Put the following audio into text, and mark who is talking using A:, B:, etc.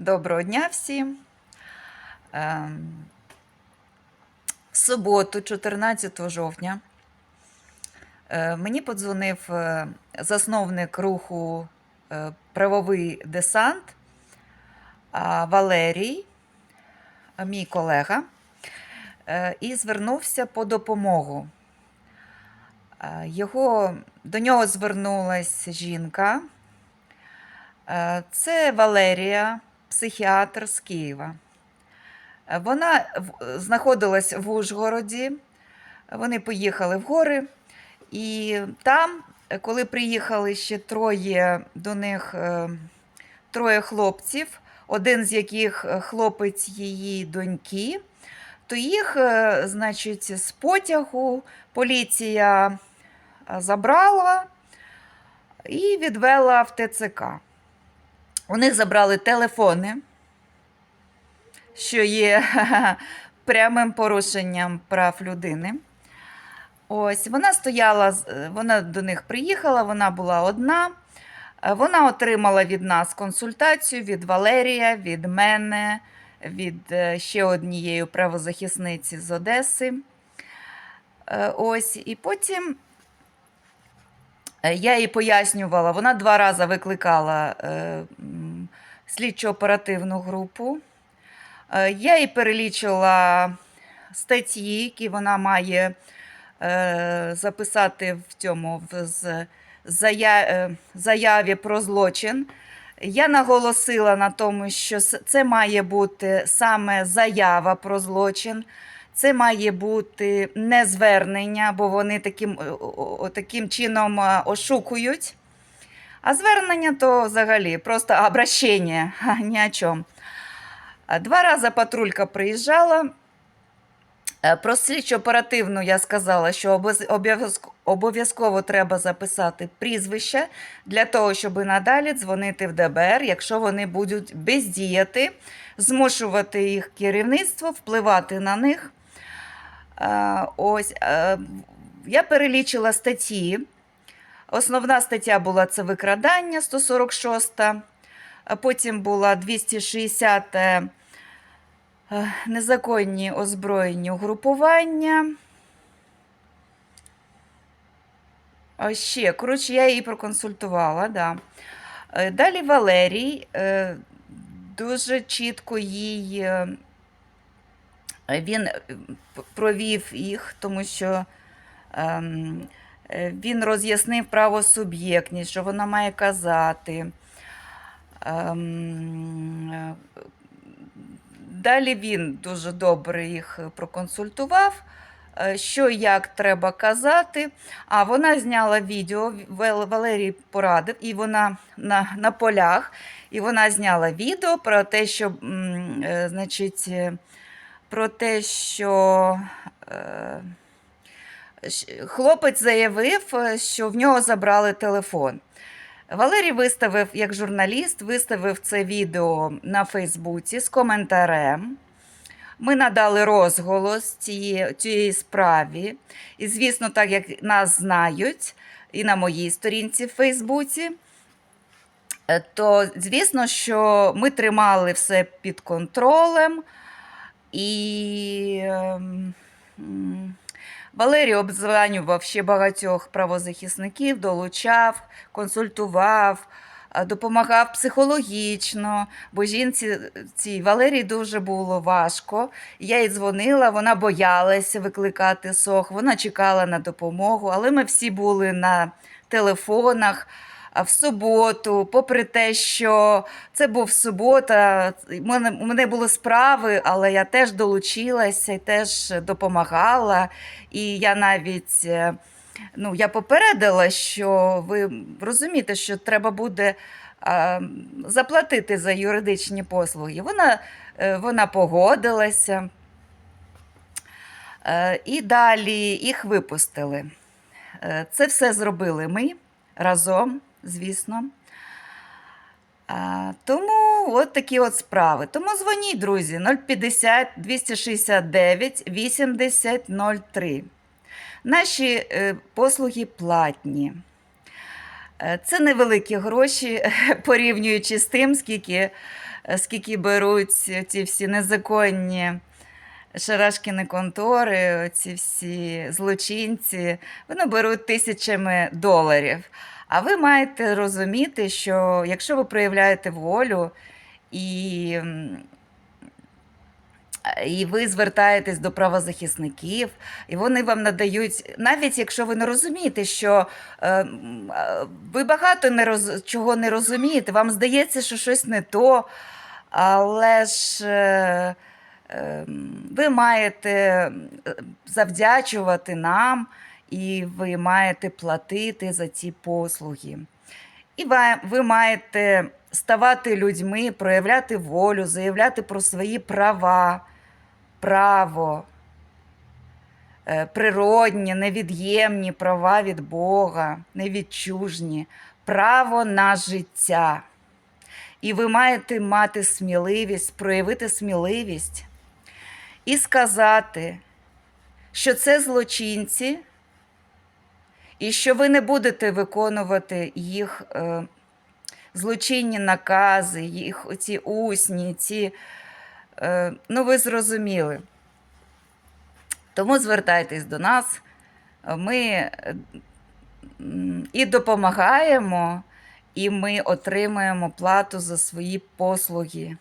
A: Доброго дня всім. Ем, В суботу, 14 жовтня, е, мені подзвонив е, засновник руху е, Правовий десант Валерій, мій колега, і звернувся по допомогу. Його, до нього звернулася жінка. Це Валерія, психіатр з Києва. Вона знаходилась в Ужгороді. Вони поїхали в гори, і там, коли приїхали ще троє до них е, троє хлопців, один з яких е, хлопець її доньки, то їх, е, значить, з потягу поліція забрала і відвела в ТЦК. У них забрали телефони, що є прямим порушенням прав людини. Ось вона стояла, вона до них приїхала, вона була одна. Вона отримала від нас консультацію від Валерія, від мене, від е, ще однієї правозахисниці з Одеси. Е, Ось, і потім Е, Я їй пояснювала, вона два рази викликала слідчо-оперативну групу. Е, Я їй перелічила статті, які вона має е, записати в цьому в е, заяві про злочин. Я наголосила на тому, що це має бути саме заява про злочин. Це має бути не звернення, бо вони таким, таким чином ошукують. А звернення то взагалі просто обращення, ні о чому. Два рази патрулька приїжджала. Е, Про слідчо оперативну я сказала, що обов'язково треба записати прізвище для того, щоб надалі дзвонити в ДБР, якщо вони будуть бездіяти, змушувати їх керівництво, впливати на них. Е, Ось е, я перелічила статті. Основна стаття була це викрадання 146, а потім була 260 е, незаконні озброєні угрупування. Ще, коротше, я її проконсультувала, да. Е, Далі Валерій е, дуже чітко їй він провів їх, тому що ем, він роз'яснив правосуб'єктність, що вона має казати. Ем, е, Далі він дуже добре їх проконсультував, е, що як треба казати. А вона зняла відео, Валерій порадив, і вона на, на полях, і вона зняла відео про те, що, е, значить, е, про те, що е, хлопець заявив, е, що в нього забрали телефон. Валерій виставив, як журналіст, виставив це відео на Фейсбуці з коментарем. Ми надали розголос цієї, цієї справі. І, звісно, так як нас знають, і на моїй сторінці в Фейсбуці, е, то звісно, що ми тримали все під контролем. І ем, Валерій обзванював ще багатьох правозахисників, долучав, консультував, допомагав психологічно, бо жінці цій Валерії дуже було важко. Я їй дзвонила, вона боялася викликати сох, вона чекала на допомогу, але ми всі були на телефонах. В суботу, попри те, що це був субота, у мене, у мене були справи, але я теж долучилася і теж допомагала. І я навіть е, ну, я попередила, що ви розумієте, що треба буде заплатити за юридичні послуги. Вона, е, вона погодилася. Е, І далі їх випустили. Це все зробили ми разом, звісно. А, тому от такі от справи. Тому дзвоніть, друзі, 050 269 8003. Наші е, послуги платні. Е, Це невеликі гроші, порівнюючи з тим, скільки, е, скільки беруть ці всі незаконні шарашкіни контори, ці всі злочинці. Вони беруть тисячами доларів. А ви маєте розуміти, що якщо ви проявляєте волю і, і ви звертаєтесь до правозахисників, і вони вам надають, навіть якщо ви не розумієте, що е, е, ви багато не роз, чого не розумієте, вам здається, що щось не то, але ж е, ви маєте завдячувати нам, і ви маєте платити за ці послуги. І ви, ви маєте ставати людьми, проявляти волю, заявляти про свої права, право, е, природні, невід'ємні права від Бога, невідчужні, право на життя. І ви маєте мати сміливість, проявити сміливість і сказати, що це злочинці, і що ви не будете виконувати їх е, злочинні накази, їх ці усні, ці. Е, ну, ви зрозуміли. Тому звертайтесь до нас. Ми е, і допомагаємо, і ми отримуємо плату за свої послуги.